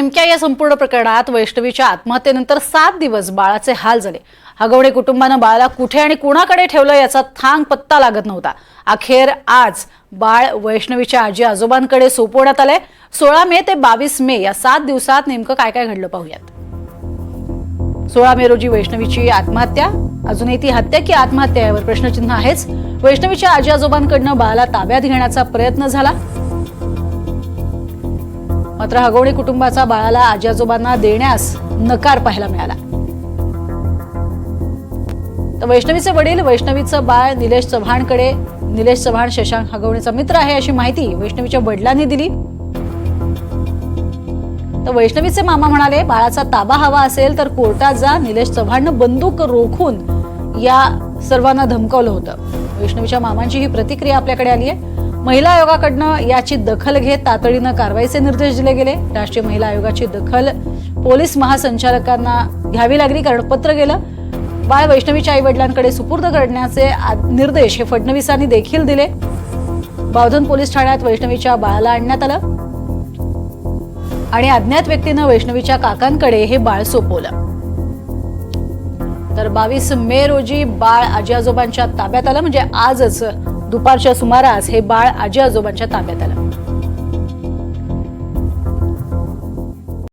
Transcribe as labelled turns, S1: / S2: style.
S1: नेमक्या या संपूर्ण प्रकरणात वैष्णवीच्या आत्महत्येनंतर सात दिवस बाळाचे हाल झाले. हगवणे कुटुंबानं बाळाला कुठे आणि कुणाकडे ठेवलं याचा थांग पत्ता लागत नव्हता. अखेर आज बाळ वैष्णवीच्या आजी आजोबांकडे सोपवण्यात आलंय. सोळा मे ते बावीस मे या सात दिवसात नेमकं काय काय घडलं पाहूयात. सोळा मे रोजी वैष्णवीची आत्महत्या. अजूनही ती हत्या की आत्महत्या यावर प्रश्नचिन्ह आहेच. वैष्णवीच्या आजी आजोबांकडनं बाळाला ताब्यात घेण्याचा प्रयत्न झाला. मात्र हगवणे कुटुंबाचा बाळाला आजी आजोबांना देण्यास नकार पाहायला मिळाला. तर वैष्णवीचे वडील वैष्णवीचं बाळ निलेश चव्हाणकडे निलेश चव्हाण शशांक हगवणेचा मित्र आहे अशी माहिती वैष्णवीच्या वडिलांनी दिली. तर वैष्णवीचे मामा म्हणाले बाळाचा ताबा हवा असेल तर कोर्टात जा. निलेश चव्हाणनं बंदूक रोखून या सर्वांना धमकावलं होतं. वैष्णवीच्या मामांची ही प्रतिक्रिया आपल्याकडे आली आहे महिला आयोगाकडनं याची दखल घेत तातडीनं कारवाईचे निर्देश दिले गेले. राष्ट्रीय महिला आयोगाची दखल पोलीस महासंचालकांना घ्यावी लागली कारण पत्र गेलं. बाळ वैष्णवीच्या आई वडिलांकडे सुपूर्द करण्याचे निर्देश हे फडणवीसांनी देखील दिले. बावधन पोलीस ठाण्यात वैष्णवीच्या बाळाला आणण्यात आलं. आणि अज्ञात व्यक्तीनं वैष्णवीच्या काकांकडे हे बाळ सोपवलं. तर बावीस मे रोजी बाळ आजी आजोबांच्या ताब्यात आलं म्हणजे आजच दुपारच्या सुमारास हे बाळ आजी आजोबांच्या ताब्यात आलं.